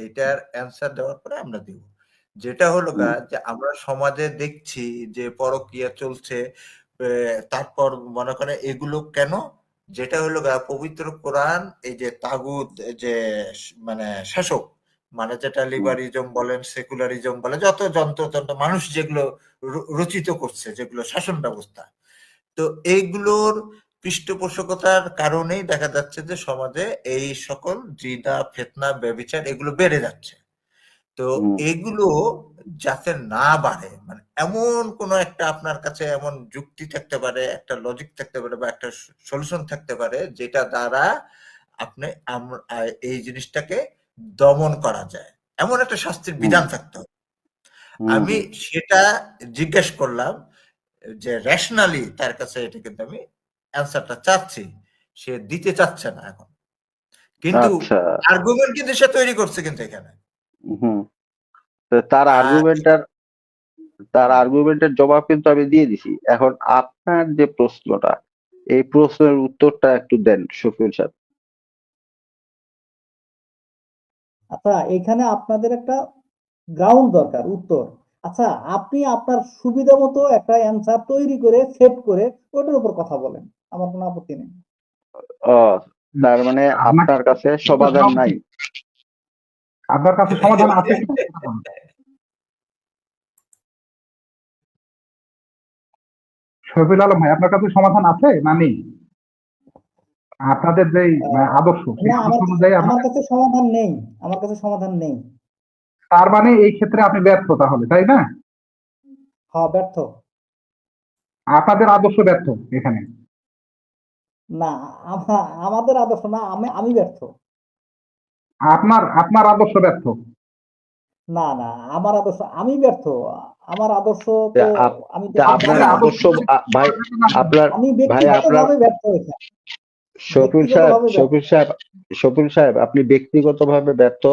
এইটার অ্যান্সার দেওয়ার পরে আমরা দিব। যেটা হলো যে আমরা সমাজে দেখছি যে পরকীয়া চলছে। তারপর মনে করেন এগুলো কেন? যেটা হলো গা পবিত্র কোরআন এই যে তাগুত যে মানে শাসক মানে যেটা লিবারিজম বলেন, সেকুলারিজম বলেন যত যন্ত্রতন্ত্র মানুষ যেগুলো রচিত করছে যেগুলো শাসন ব্যবস্থা। তো এইগুলোর পৃষ্ঠপোষকতার কারণেই দেখা যাচ্ছে যে সমাজে এই সকল জিনা, ফেতনা ব্যভিচার এগুলো বেড়ে যাচ্ছে। তো এগুলো যাতে না বাড়ে মানে এমন কোন একটা আপনার কাছে এমন যুক্তি থাকতে পারে, একটা লজিক থাকতে পারে বা একটা সলিউশন থাকতে পারে যেটা দ্বারা আপনি এই জিনিসটাকে দমন করা যায়। এমন একটা শাস্তির বিধান থাকতে হবে। আমি সেটা জিজ্ঞেস করলাম যে রেশনালি তার কাছে এটা কিন্তু আমি অ্যান্সারটা চাচ্ছি। সে দিতে চাচ্ছে না এখন। কিন্তু আচ্ছা। আর্গুমেন্ট কিন্তু সে তৈরি করছে কিন্তু এখানে। তার আর আর্গুমেন্টটার তার আর্গুমেন্টের জবাব কিন্তু আমি দিয়ে দিছি। এখন আপনার যে প্রশ্নটা, এই প্রশ্নের উত্তরটা একটু দেন শফিউল সাহেব। আচ্ছা এখানে আপনাদের একটা গ্রাউন্ড দরকার উত্তর। আচ্ছা আপনি আপনার সুবিধা মতো একটা অ্যান্সার তৈরি করে সেট করে ওটার উপর কথা বলেন। আমার কোনো আপত্তি নেই। তার মানে আপনার কাছে সমাধান নাই। আপনার কাছে সমাধান আছে। শফিউল আলম ভাই আপনার কাছে সমাধান আছে না নেই? আপনাদের যে আ আদর্শ আমার কাছে সমাধান নেই। আমার কাছে সমাধান নেই। তার মানে এই ক্ষেত্রে আপনি ব্যর্থ তাহলে, তাই না? হ্যাঁ, ব্যর্থ। আপনাদের আদর্শ ব্যর্থ এখানে। না আমাদের আদর্শ না আমি আমি ব্যর্থ। আপনার আপনার আদর্শ ব্যর্থ। না, না আমার আদর্শ আমি ব্যর্থ। আমার আদর্শ তো আপ আমি আপনার আদর্শ ভাই আপনার আমি ভাই আপনার ব্যর্থ। শফিউল সাহেব। শফিউল সাহেব, শফিউল সাহেব আপনি ব্যক্তিগতভাবে ব্যর্থ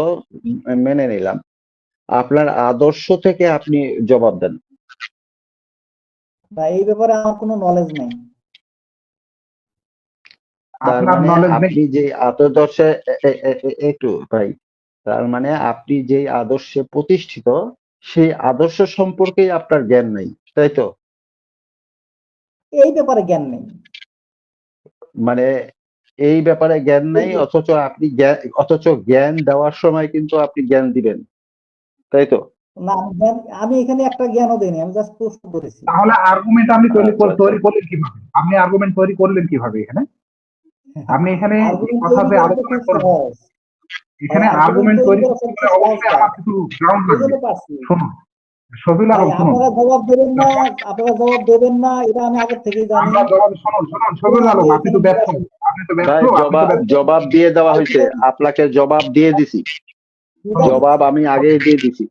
মেনে নিলাম। আপনার আদর্শ থেকে আপনি জবাব দেন। না এই ব্যাপারে আমার কোনো নলেজ নাই। তার মানে আপনি যে আদর্শে একটু ভাই, তার মানে আপনি যেই আদর্শে প্রতিষ্ঠিত সেই আদর্শ সম্পর্কেই আপনার জ্ঞান নাই। তাই তো? এই ব্যাপারে জ্ঞান নেই। মানে এই ব্যাপারে জ্ঞান নেই অথচ আপনি অথচ জ্ঞান দেওয়ার সময় কিন্তু আপনি জ্ঞান দিবেন। তাই তো? না আমি এখানে একটা জ্ঞানও দেইনি। আমি জাস্ট প্রশ্ন করেছি। তাহলে আর্গুমেন্ট আপনি তৈরি আচ্ছা, কর আচ্ছা। তৈরি করলেন কীভাবে? আপনি আর্গুমেন্ট তৈরি করলেন কীভাবে এখানে? আপনি এখানে কথা তৈরি যে আলোচনা করবেন, এখানে আর্গুমেন্ট আর্গুমেন্ট তৈরি তৈরি করতে অবশ্যই আমার কিছু গ্রাউন্ড লাগবে। শুনুন, আলম শুনুন। আপনারা জবাব দেবেন না, আপনারা জবাব দেবেন না এটা আমি আগে থেকেই জানি। আমরা জবাব শুনুন, শুনুন আলম আপনি তো ব্যর্থ। আপনি তো ব্যর্থ, ভাই আপনি তো জবাব জবাব দিয়ে দেওয়া হইছে। আপনাকে জবাব দিয়ে দিছি। জবাব আমি আগে দিয়ে দিছি।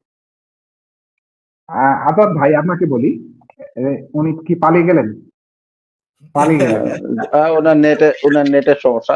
আজাদ ভাই আপনাকে বলি, উনি কি পালিয়ে গেলেন? পালিয়ে গেলেন। ওনার নেটে ওনার নেটের সমস্যা।